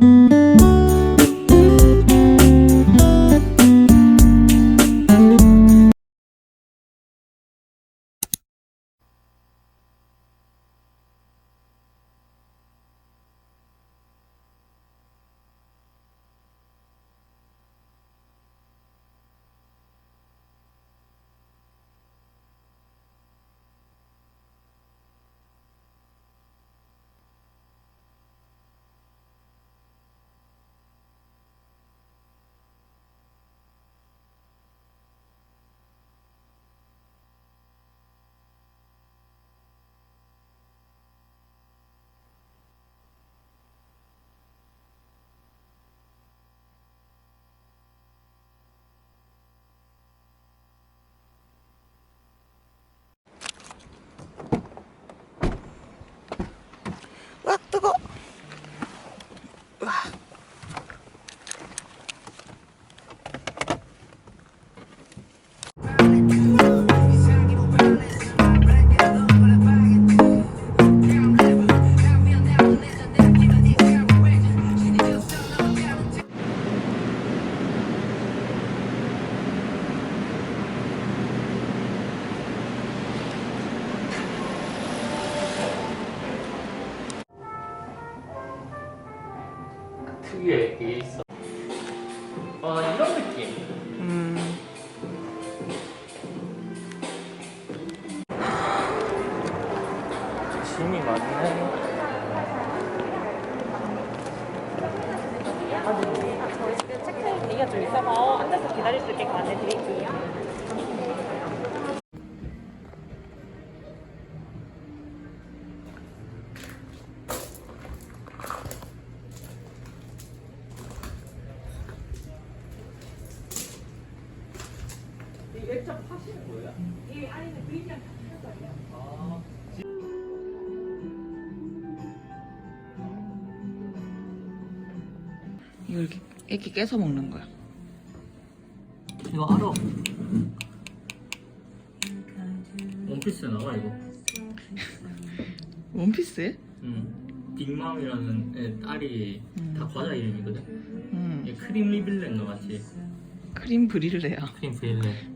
와 특유의 그게 있어. 아 이런 느낌. 음. 짐이 많네. 저희 지금 체크인 대기가 좀 있어서 앉아서 기다릴 수 있게 안내 드릴게요. 이걸 이렇게, 이렇게 깨서 먹는 거야. 이거 알아. 원피스에 나와 이거. 원피스에? 응. 빅맘이라는 애 딸이 다 과자 이름이거든. 음. 크림 리빌렌너 같이 크림 브릴레야. 크림 브릴레.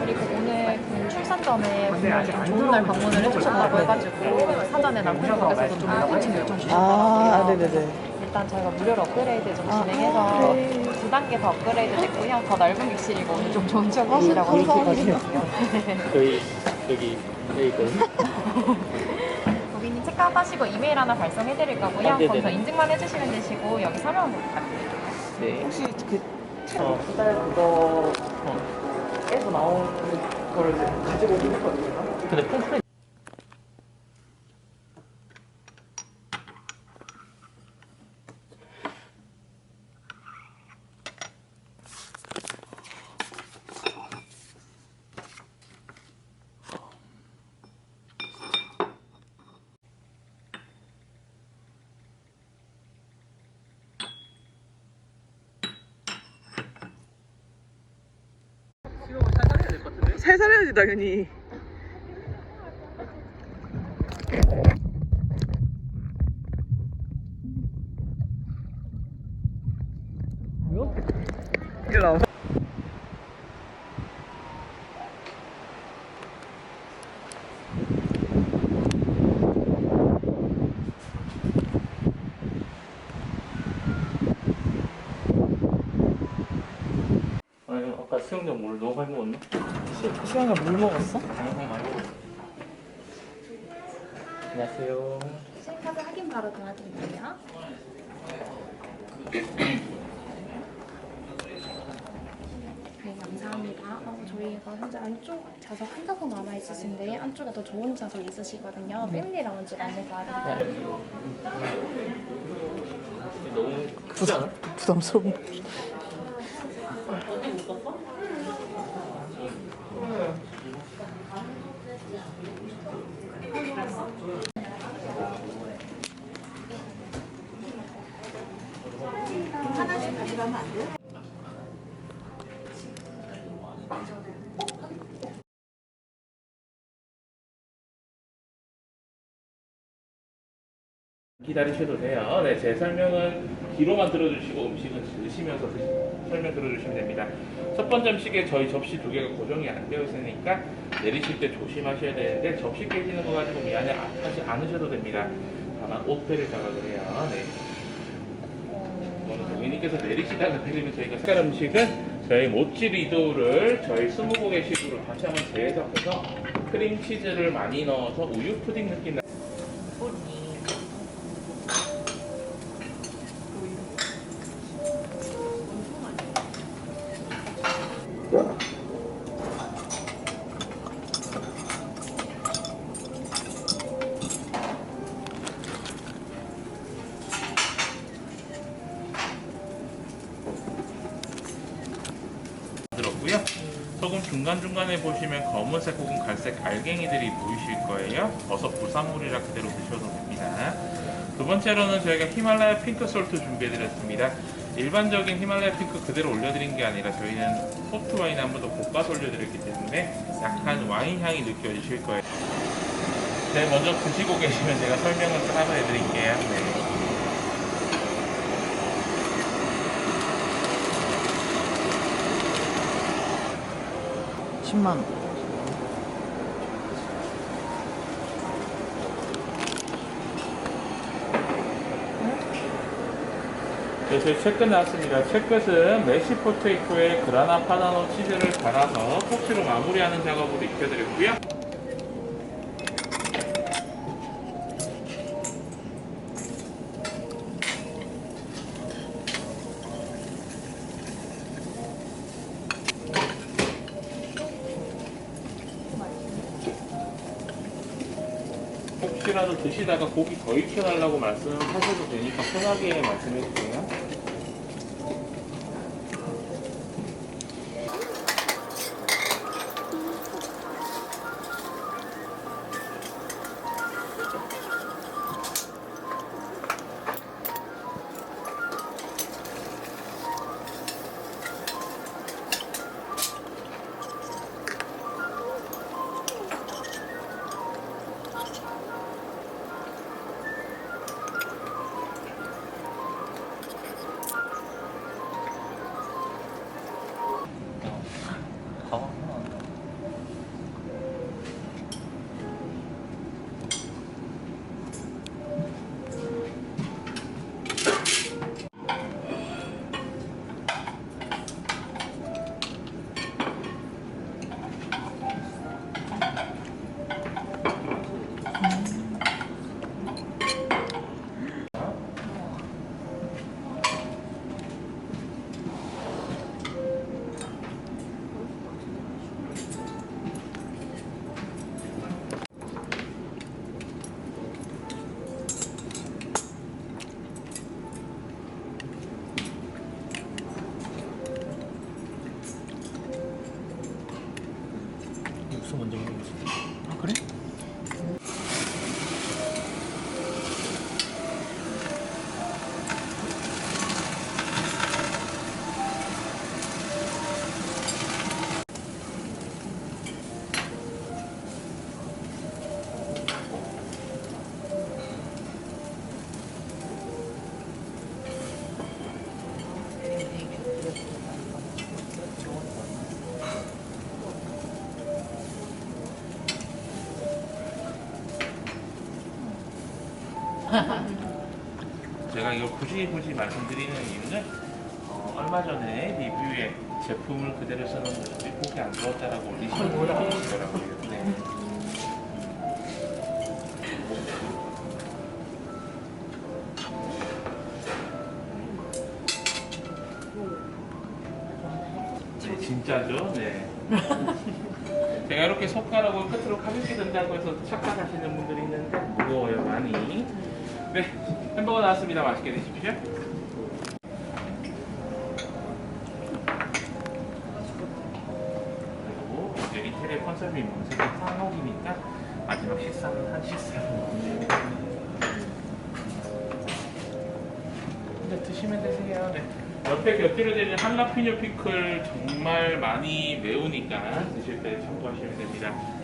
그리고 오늘 그 출산전에 분명히 좋은 날 방문을 해주셨다고 해가지고 사전에 남편분께서도 좀 코칭 요청 주셨더라고요. 아, 네네네. 일단 저희가 무료로 업그레이드 좀 진행해서 아, 네. 두 단계 더 업그레이드 됐고요. 더 넓은 객실이고 오늘 좀 좋은 취업 하시라고 감사합니다. 저희 여기 여기 있 체크아웃 하시고 이메일 하나 발송해 드릴 거고요. 아, 네네네. 거기서 인증만 해주시면 되시고 여기 설명 부탁드립니다. 네. 혹시 그 어. 두달 그거에서 나온 거를 가지고 오는 거예요? 근데 폼프레 살살 해야지 당연히. 뭐야? 일로 와봐. 아니 아까 수영장 물 너무 많이 먹었나? 물 먹었어? 많이 먹었어. 안녕하세요. 신카드 확인 바로 도와드릴게요. 네, 감사합니다. 어, 저희가 현재 안쪽 좌석 한 좌석 남아 있으신데 안쪽에 더 좋은 좌석 있으시거든요. 패밀리 라운지 도와드릴게요. 너무 않아? 부담스러운. 하나씩 가져가면 안 돼요? 기다리셔도 돼요. 네, 제 설명은 귀로만 들어주시고 음식은 드시면서 드시, 설명 들어주시면 됩니다. 첫 번째 음식에 저희 접시 두 개가 고정이 안 되어 있으니까 내리실 때 조심하셔야 되는데 접시 깨지는 거 가지고 미안해 하지 않으셔도 됩니다. 다만 옷배를 자각을 해요. 네. 오늘 고객님께서 내리시다가 내리면 저희가 색깔 음식은 저희 모찌 리도를 저희 스무고개식으로 다시 한번 재해석해서 크림치즈를 많이 넣어서 우유 푸딩 느낌 나 들었고요. 소금 중간중간에 보시면 검은색 혹은 갈색 알갱이들이 보이실 거예요. 버섯 부산물이라 그대로 드셔도 됩니다. 두 번째로는 저희가 히말라야 핑크 솔트 준비해드렸습니다. 일반적인 히말라야 핑크 그대로 올려드린 게 아니라 저희는 포트 와인 한 번 더 볶아서 올려드렸기 때문에 약간 와인 향이 느껴지실 거예요. 네, 먼저 드시고 계시면 제가 설명을 따로 해드릴게요. 네. 10만 원. 네, 저희 채끝 나왔습니다. 채끝은 메시 포테이토에 그라나 파나노 치즈를 갈아서 토치로 마무리하는 작업으로 익혀드렸고요. 혹시라도 드시다가 고기 더 익혀달라고 말씀하셔도 되니까 편하게 말씀해 주세요. 먼저 먹어보세요. 아, 그래? 굳이 굳이 말씀드리는 이유는 어, 얼마 전에 리뷰에 제품을 그대로 써놓은 데 보기 안 좋았다라고 올리시는 분이 계시더라고요. 네. 네, 진짜죠? 네. 제가 이렇게 손가락을 끝으로 가볍게 든다고 해서 착각하시는 분들이 있는데 무거워요 많이. 네, 햄버거 나왔습니다. 맛있게 드십시오. 그리고 이제 이태리 컨셉이 명색이 한옥이니까 마지막 식사는 한 식사로. 이제 드시면 되세요. 네. 옆에 곁들여 드리는 할라피뇨 피클 정말 많이 매우니까 드실 때 참고하시면 됩니다.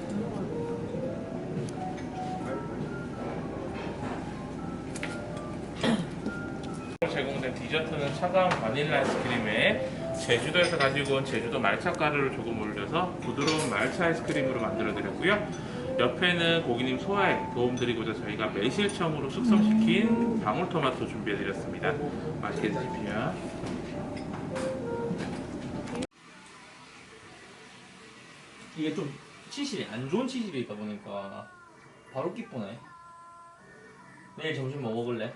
디저트는 차가운 바닐라 아이스크림에 제주도에서 가지고 온 제주도 말차 가루를 조금 올려서 부드러운 말차 아이스크림으로 만들어 드렸고요. 옆에는 고객님 소화에 도움드리고자 저희가 매실청으로 숙성시킨 방울토마토 준비해 드렸습니다. 맛있게 드십시오. 이게 좀 치실이 안 좋은 치실이 있다 보니까 바로 기쁘네. 내일 점심 뭐 먹을래?